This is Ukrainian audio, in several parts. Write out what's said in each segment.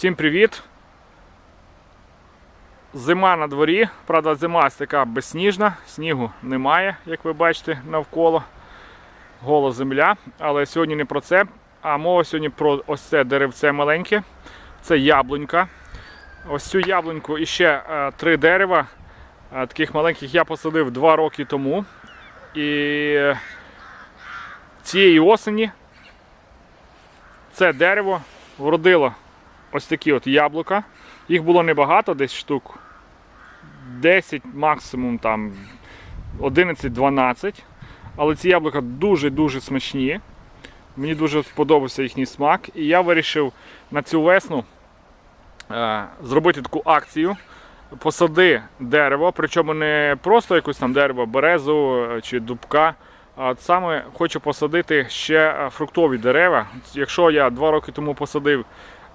Всім привіт! Зима на дворі, правда, зима така безсніжна, снігу немає, як ви бачите, навколо. Гола земля. Але сьогодні не про це, а мова сьогодні про ось це деревце маленьке. Це яблунька. Ось цю яблуньку і ще е, три дерева. е, таких маленьких я посадив два роки тому. І е, цієї осені це дерево вродило ось такі от яблука. Їх було небагато, десь штук 10, максимум там 11-12. Але ці яблука дуже-дуже смачні. Мені дуже сподобався їхній смак. І я вирішив на цю весну е, зробити таку акцію. Посади дерево, причому не просто якусь там дерево, березу е, чи дубка. А саме хочу посадити ще е, фруктові дерева. Якщо я два роки тому посадив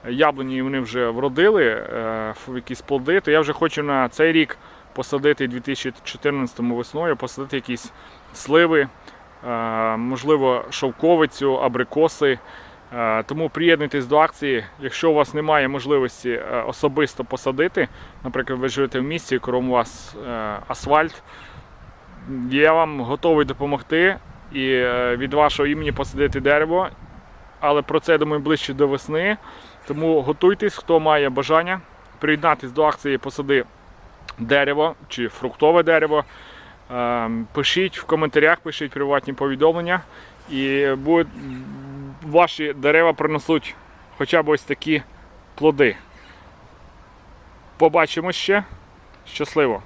яблуні вони вже вродили е, в якісь плоди, то я вже хочу на цей рік посадити 2014 весною, посадити якісь сливи, е, можливо, шовковицю, абрикоси. Е, Тому приєднуйтесь до акції. Якщо у вас немає можливості е, особисто посадити, наприклад, ви живете в місті, крім вас е, асфальт, я вам готовий допомогти і е, від вашого імені посадити дерево. Але про це думаю ближче до весни. Тому готуйтесь, хто має бажання приєднатись до акції посади дерево чи фруктове дерево. Е, Пишіть в коментарях, пишіть приватні повідомлення, і будуть, ваші дерева принесуть хоча б ось такі плоди. Побачимо ще. Щасливо!